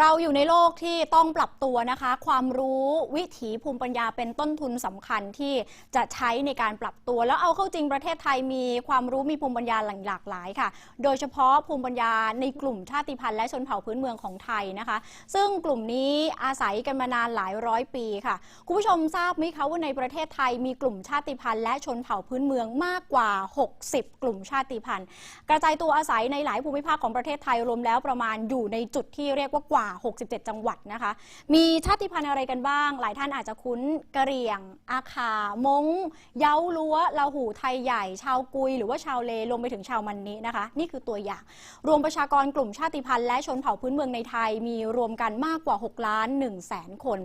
เราอยู่ในโลกที่ต้องปรับตัวนะคะ ความรู้วิถีภูมิปัญญาเป็นต้นทุนสำคัญที่จะใช้ในการปรับตัว แล้วเอาเข้าจริงประเทศไทยมีความรู้มีภูมิปัญญาหลากหลายค่ะ โดยเฉพาะภูมิปัญญาในกลุ่มชาติพันธุ์และชนเผ่าพื้นเมืองของไทยนะคะ ซึ่งกลุ่มนี้อาศัยกันมานานหลายร้อยปีค่ะคุณผู้ชมทราบไหมคะว่าในประเทศไทยมีกลุ่มชาติพันธุ์และชนเผ่าพื้นเมืองมากกว่า 60 กลุ่มชาติพันธุ์ กระจายตัวอาศัยในหลายภูมิภาคของประเทศไทยรวมแล้วประมาณอยู่ในจุดที่เรียกว่ากว่า67 จังหวัดนะคะ มีชาติพันธุ์อะไรกันบ้าง หลายท่านอาจจะคุ้นกะเหรี่ยง อาคามงเย้าลัวลาหูไทยใหญ่ ชาวกุย หรือว่าชาวเลรวมไปถึงชาวมันนินะคะ นี่คือตัวอย่าง รวมประชากรกลุ่มชาติพันธุ์และชนเผ่าพื้นเมืองในไทยมีรวมกันมากกว่า 6 ล้าน1แสนคน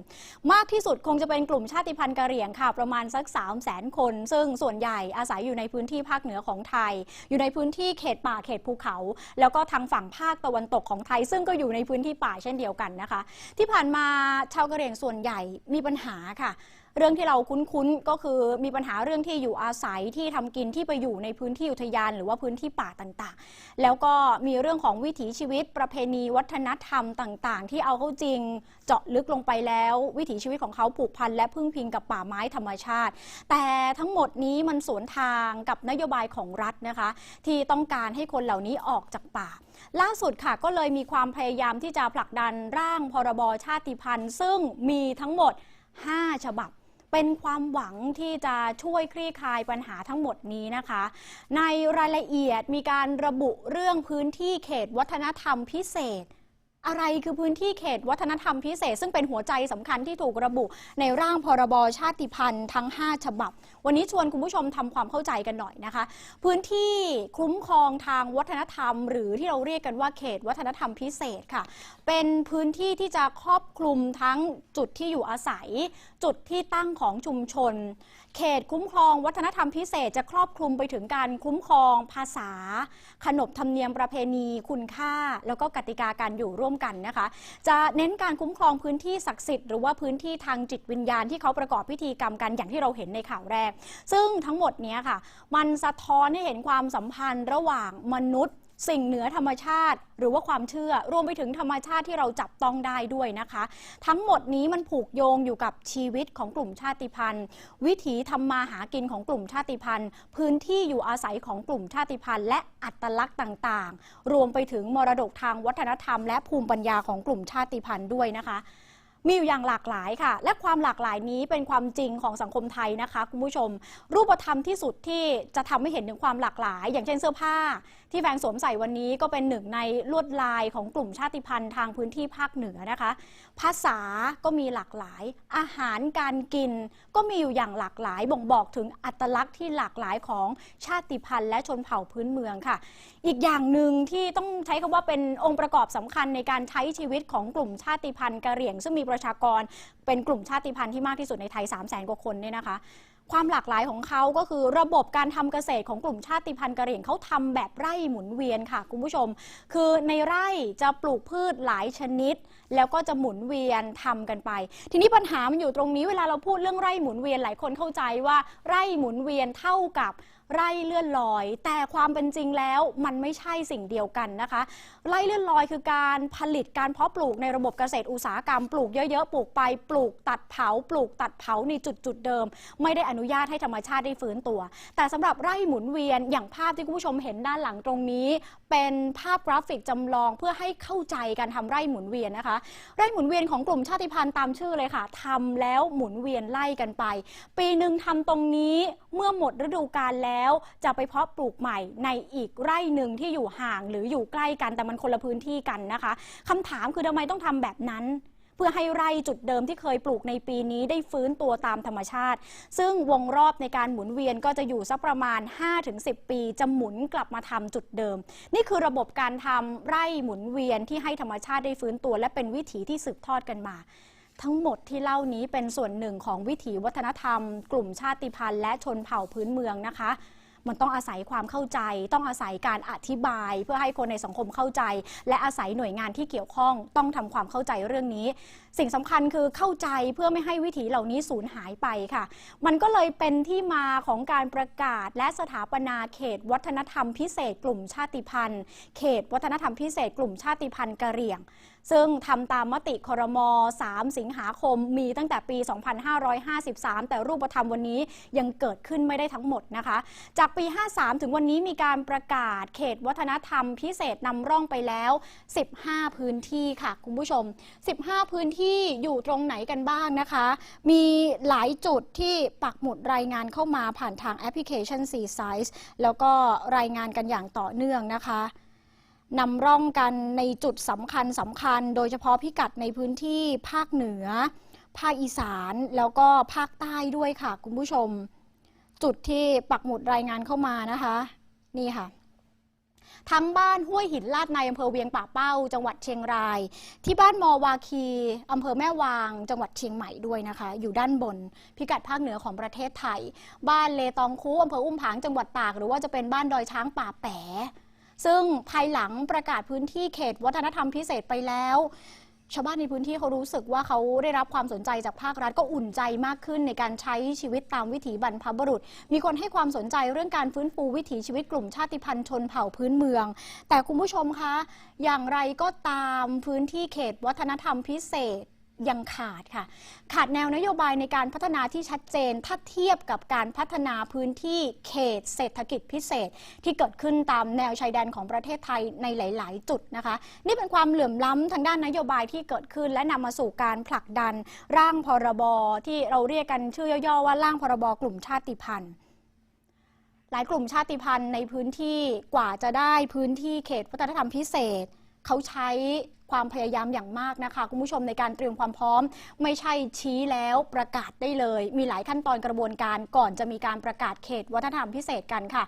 มากที่สุดคงจะเป็นกลุ่มชาติพันธุ์กะเหรี่ยงค่ะ ประมาณสัก3 0 0แสนคน ซึ่งส่วนใหญ่อาศัยอยู่ในพื้นที่ภาคเหนือของไทย อยู่ในพื้นที่เขตป่าเขตภูเขา แล้วก็ทางฝั่งภาคตะวันตกของไทย ซึ่งก็อยู่ในพื้นที่ป่าเช่นเดียวกันนะคะ ที่ผ่านมาชาวกะเหรี่ยงส่วนใหญ่มีปัญหาค่ะ เรื่องที่เราคุ้นๆก็คือมีปัญหาเรื่องที่อยู่อาศัยที่ทำกินที่ไปอยู่ในพื้นที่อุทยาน หรือว่าพื้นที่ป่าต่างๆ แล้วก็มีเรื่องของวิถีชีวิต ประเพณีวัฒนธรรมต่าง ๆ ที่เอาเข้าจริงเจาะลึกลงไปแล้ว วิถีชีวิตของเขาผูกพันและพึ่งพิงกับป่าไม้ธรรมชาติ แต่ทั้งหมดนี้มันสวนทางกับนโยบายของรัฐนะคะ ที่ต้องการให้คนเหล่านี้ออกจากป่า ล่าสุดค่ะก็เลยมีความพยายามที่จะผลักดันร่างพรบชาติพันธุ์ ซึ่งมีทั้งหมด 5 ฉบับ เป็นความหวังที่จะช่วยคลี่คลายปัญหาทั้งหมดนี้นะคะ ในรายละเอียดมีการระบุเรื่องพื้นที่เขตวัฒนธรรมพิเศษ อะไรคือพื้นที่เขตวัฒนธรรมพิเศษ ซึ่งเป็นหัวใจสำคัญที่ถูกระบุในร่างพรบชาติพันธุ์ทั้ง 5 ฉบับ วันนี้ชวนคุณผู้ชมทำความเข้าใจกันหน่อยนะคะ พื้นที่คุ้มครองทางวัฒนธรรม หรือที่เราเรียกกันว่าเขตวัฒนธรรมพิเศษค่ะ เป็นพื้นที่ที่จะครอบคลุมทั้งจุดที่อยู่อาศัย จุดที่ตั้งของชุมชน เขตคุ้มครองวัฒนธรรมพิเศษจะครอบคลุมไปถึงการคุ้มครองภาษา ขนบธรรมเนียมประเพณี คุณค่า แล้วก็กติกาการอยู่ร่วมกันนะคะ จะเน้นการคุ้มครองพื้นที่ศักดิ์สิทธิ์หรือว่าพื้นที่ทางจิตวิญญาณที่เขาประกอบพิธีกรรมกันอย่างที่เราเห็นในข่าวแรก ซึ่งทั้งหมดนี้ค่ะ มันสะท้อนให้เห็นความสัมพันธ์ระหว่างมนุษย์ สิ่งเหนือธรรมชาติ หรือว่าความเชื่อรวมไปถึงธรรมชาติที่เราจับต้องได้ด้วยนะคะ ทั้งหมดนี้มันผูกโยงอยู่กับชีวิตของกลุ่มชาติพันธุ์ วิถีทำมาหากินของกลุ่มชาติพันธุ์ พื้นที่อยู่อาศัยของกลุ่มชาติพันธุ์ และอัตลักษณ์ต่าง ๆ รวมไปถึงมรดกทางวัฒนธรรม และภูมิปัญญาของกลุ่มชาติพันธุ์ด้วยนะคะ มีอยู่อย่างหลากหลายค่ะ และความหลากหลายนี้เป็นความจริงของสังคมไทยนะคะคุณผู้ชม รูปธรรมที่สุดที่จะทำให้เห็นถึงความหลากหลาย อย่างเช่นเสื้อผ้า ที่แฟงสวมใส่วันนี้ก็เป็นหนึ่งในลวดลายของกลุ่มชาติพันธุ์ทางพื้นที่ภาคเหนือนะคะ ภาษาก็มีหลากหลาย อาหารการกิน ก็มีอยู่อย่างหลากหลาย บ่งบอกถึงอัตลักษณ์ที่หลากหลายของชาติพันธุ์ และชนเผ่าพื้นเมืองค่ะ อีกอย่างหนึ่งที่ต้องใช้คำว่าเป็นองค์ประกอบสำคัญในการใช้ชีวิตของกลุ่มชาติพันธุ์กะเหรี่ยงซึ่งมีประชากร เป็นกลุ่มชาติพันธุ์ที่มากที่สุดในไทย 3 0 0แสนกว่าคนเนี่ยนะคะ ความหลากหลายของเขาก็คือระบบการทำเกษตรของกลุ่มชาติพันธุ์กะเหรี่ยงเขาทำแบบไร่หมุนเวียนค่ะคุณผู้ชม คือในไร่จะปลูกพืชหลายชนิด แล้วก็จะหมุนเวียนทำกันไป ทีนี้ปัญหามันอยู่ตรงนี้เวลาเราพูดเรื่องไร่หมุนเวียนหลายคนเข้าใจว่าไร่หมุนเวียนเท่ากับ ไร่เลื่อนลอย แต่ความเป็นจริงแล้วมันไม่ใช่สิ่งเดียวกันนะคะ ไร่เลื่อนลอยคือการผลิตการเพาะปลูกในระบบเกษตรอุตสาหกรรมปลูกเยอะๆ ปลูกไปปลูกตัดเผา ปลูกตัดเผาในจุดจุดๆเดิม ไม่ได้อนุญาตให้ธรรมชาติได้ฟื้นตัว แต่สำหรับไร่หมุนเวียนอย่างภาพที่คุณผู้ชมเห็นด้านหลังตรงนี้ เป็นภาพกราฟิกจำลองเพื่อให้เข้าใจการทำไร่หมุนเวียนนะคะ ไร่หมุนเวียนของกลุ่มชาติพันธุ์ตามชื่อเลยค่ะทำแล้วหมุนเวียนไล่กันไป ปีหนึ่งทำตรงนี้เมื่อหมดฤดูกาลแล้วจะไปเพาะปลูกใหม่ในอีกไร่หนึ่งที่อยู่ห่างหรืออยู่ใกล้กันแต่มันคนละพื้นที่กันนะคะคำถามคือทำไมต้องทำแบบนั้นเพื่อให้ไร่จุดเดิมที่เคยปลูกในปีนี้ได้ฟื้นตัวตามธรรมชาติ ซึ่งวงรอบในการหมุนเวียนก็จะอยู่สักประมาณ 5-10 ปี จะหมุนกลับมาทำจุดเดิม นี่คือระบบการทำไร่หมุนเวียนที่ให้ธรรมชาติได้ฟื้นตัว และเป็นวิถีที่สืบทอดกันมา ทั้งหมดที่เล่านี้เป็นส่วนหนึ่งของวิถีวัฒนธรรม กลุ่มชาติพันธุ์และชนเผ่าพื้นเมืองนะคะ มันต้องอาศัยความเข้าใจ ต้องอาศัยการอธิบาย เพื่อให้คนในสังคมเข้าใจ และอาศัยหน่วยงานที่เกี่ยวข้อง ต้องทำความเข้าใจเรื่องนี้ สิ่งสำคัญคือเข้าใจเพื่อไม่ให้วิถีเหล่านี้สูญหายไปค่ะ มันก็เลยเป็นที่มาของการประกาศ และสถาปนาเขตวัฒนธรรมพิเศษ กลุ่มชาติพันธุ์ เขตวัฒนธรรมพิเศษ กลุ่มชาติพันธุ์กะเหรี่ยง ซึ่งทำตามมติครม3สิงหาคมมีตั้งแต่ปี 2553 แต่รูปธรรมวันนี้ยังเกิดขึ้นไม่ได้ทั้งหมดนะคะ จากปี 53 ถึงวันนี้มีการประกาศเขตวัฒนธรรมพิเศษนำร่องไปแล้ว 15 พื้นที่ค่ะคุณผู้ชม 15 พื้นที่อยู่ตรงไหนกันบ้างนะคะ มีหลายจุดที่ปักหมุดรายงานเข้ามาผ่านทางแอปพลิเคชัน C Size แล้วก็รายงานกันอย่างต่อเนื่องนะคะ นำร่องกันในจุดสำคัญสำคัญ โดยเฉพาะพิกัดในพื้นที่ภาคเหนือ ภาคอีสานแล้วก็ภาคใต้ด้วยค่ะ คุณผู้ชม จุดที่ปักหมุดรายงานเข้ามานะคะ นี่ค่ะ ทั้งบ้านห้วยหินลาดในอำเภอเวียงป่าเป้า จังหวัดเชียงราย ที่บ้านมอวาคีอำเภอแม่วาง จังหวัดเชียงใหม่ด้วยนะคะ อยู่ด้านบน พิกัดภาคเหนือของประเทศไทย บ้านเลตองคูอำเภออุ้มผางจังหวัดตาก หรือว่าจะเป็นบ้านดอยช้างป่าแปะ ซึ่งภายหลังประกาศพื้นที่เขตวัฒนธรรมพิเศษไปแล้วชาวบ้านในพื้นที่เขารู้สึกว่าเขาได้รับความสนใจจากภาครัฐก็อุ่นใจมากขึ้นในการใช้ชีวิตตามวิถีบรรพบุรุษ มีคนให้ความสนใจเรื่องการฟื้นฟูวิถีชีวิตกลุ่มชาติพันธุ์ชนเผ่าพื้นเมือง แต่คุณผู้ชมคะ อย่างไรก็ตามพื้นที่เขตวัฒนธรรมพิเศษ ยังขาดค่ะ ขาดแนวนโยบายในการพัฒนาที่ชัดเจนถ้าเทียบกับการพัฒนาพื้นที่เขตเศรษฐกิจพิเศษ ที่เกิดขึ้นตามแนวชายแดนของประเทศไทยในหลาย ๆ จุดนะคะ นี่เป็นความเหลื่อมล้ำทางด้านนโยบายที่เกิดขึ้น และนำมาสู่การผลักดัน ร่างพรบที่เราเรียกกันชื่อย่อๆว่าร่างพรบกลุ่มชาติพันธุ์หลายกลุ่มชาติพันธุ์ในพื้นที่กว่าจะได้พื้นที่เขตวัฒนธรรมพิเศษ เขาใช้ความพยายามอย่างมากนะคะ คุณผู้ชมในการเตรียมความพร้อม ไม่ใช่ชี้แล้วประกาศได้เลย มีหลายขั้นตอนกระบวนการก่อนจะมีการประกาศเขตวัฒนธรรมพิเศษกันค่ะ